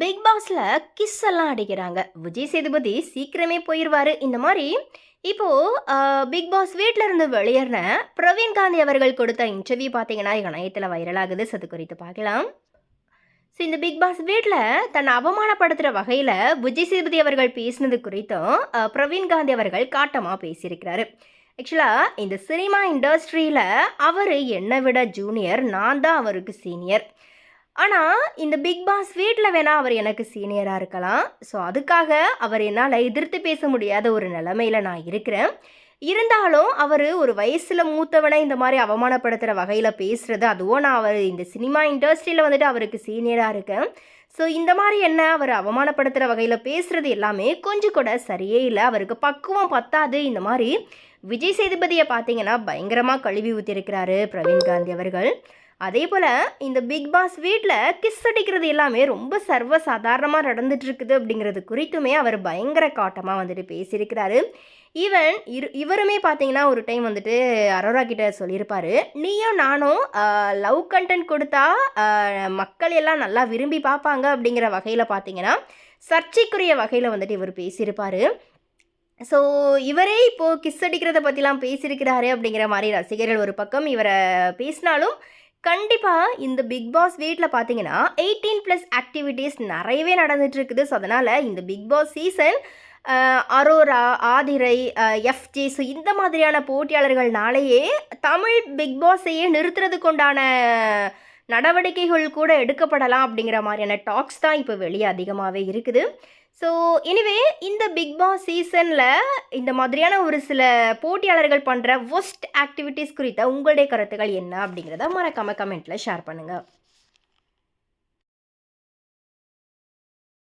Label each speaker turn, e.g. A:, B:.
A: Big பாஸ்ல kiss எல்லாம் அடிக்கிறாங்க. விஜய் சேதுபதி சீக்கிரமே போயிடுவாரு இந்த மாதிரி இப்போ பிக் பாஸ் வீட்ல இருந்து வெளியேறின பிரவீன் காந்தி அவர்கள் கொடுத்த இன்டர்வியூ பார்த்தீங்கன்னா இணையத்தில் வைரல் ஆகுது. So அது குறித்து பார்க்கலாம். ஸோ இந்த பிக் பாஸ் வீட்டில் தன்னை அவமானப்படுத்துகிற வகையில் விஜய் சேதுபதி அவர்கள் பேசினது குறித்தும் பிரவீன் காந்தி அவர்கள் காட்டமாக பேசியிருக்கிறாரு. ஆக்சுவலாக இந்த சினிமா இண்டஸ்ட்ரியில் அவர் என்னை விட ஜூனியர் நான் தான் அவருக்கு சீனியர் ஆனால் இந்த பிக் பாஸ் வீட்டில் வேணால் அவர் எனக்கு சீனியராக இருக்கலாம். ஸோ அதுக்காக அவர் என்னால் எதிர்த்து பேச முடியாத ஒரு நிலமையில் நான் இருக்கிறேன். இருந்தாலும் அவர் ஒரு வயசில் மூத்தவனை இந்த மாதிரி அவமானப்படுத்துகிற வகையில் பேசுகிறது அதுவும் நான் அவர் இந்த சினிமா இண்டஸ்ட்ரியில் வந்துட்டு அவருக்கு சீனியராக இருக்கேன். ஸோ இந்த மாதிரி என்ன அவர் அவமானப்படுத்துகிற வகையில் பேசுகிறது எல்லாமே கொஞ்சம் கூட சரியே இல்லை. அவருக்கு பக்குவம் பத்தாது. இந்த மாதிரி விஜய் சேதுபதியை பார்த்தீங்கன்னா பயங்கரமாக கழுவி ஊற்றிருக்கிறாரு பிரவீன் காந்தி அவர்கள். அதே போல் இந்த பிக் பாஸ் வீட்டில் கிஸ் அடிக்கிறது எல்லாமே ரொம்ப சர்வ சாதாரணமாக நடந்துட்டு அப்படிங்கிறது குறித்துமே அவர் பயங்கர காட்டமாக வந்துட்டு பேசியிருக்கிறாரு. ஈவன் இரு இவருமே பார்த்தீங்கன்னா ஒரு டைம் வந்துட்டு அரோரா கிட்ட சொல்லியிருப்பாரு. நீயும் நானும் லவ் கண்டென்ட் கொடுத்தா மக்கள் எல்லாம் நல்லா விரும்பி பார்ப்பாங்க அப்படிங்கிற வகையில் பார்த்தீங்கன்னா சர்ச்சைக்குரிய வகையில் வந்துட்டு இவர் பேசியிருப்பார். ஸோ இவரே இப்போது கிஸ் அடிக்கிறத பற்றிலாம் பேசியிருக்கிறாரு அப்படிங்கிற மாதிரி ரசிகர்கள் ஒரு பக்கம் இவரை பேசினாலும் கண்டிப்பாக இந்த பிக் பாஸ் வீட்டில் பார்த்தீங்கன்னா எயிட்டீன் ப்ளஸ் ஆக்டிவிட்டீஸ் நிறையவே நடந்துட்டு இருக்குது ஸோ அதனால் இந்த Bigg Boss season Aurora Aadhirai FJ so இந்த மாதிரியான போட்டியாளர்கள்னாலேயே தமிழ் பிக் பாஸையே நிறுத்துறதுக்கு உண்டான நடவடிக்கைகள் கூட எடுக்கப்படலாம் அப்படிங்கிற மாதிரியான டாக்ஸ் தான் இப்போ வெளியே அதிகமாகவே இருக்குது. ஸோ எனிவே இந்த பிக் பாஸ் சீசனில் இந்த மாதிரியான ஒரு சில போட்டியாளர்கள் பண்ணுற ஒஸ்ட் ஆக்டிவிட்டீஸ் குறித்த உங்களுடைய கருத்துக்கள் என்ன அப்படிங்கிறத மறக்காமல் கமெண்ட்டில் ஷேர் பண்ணுங்கள்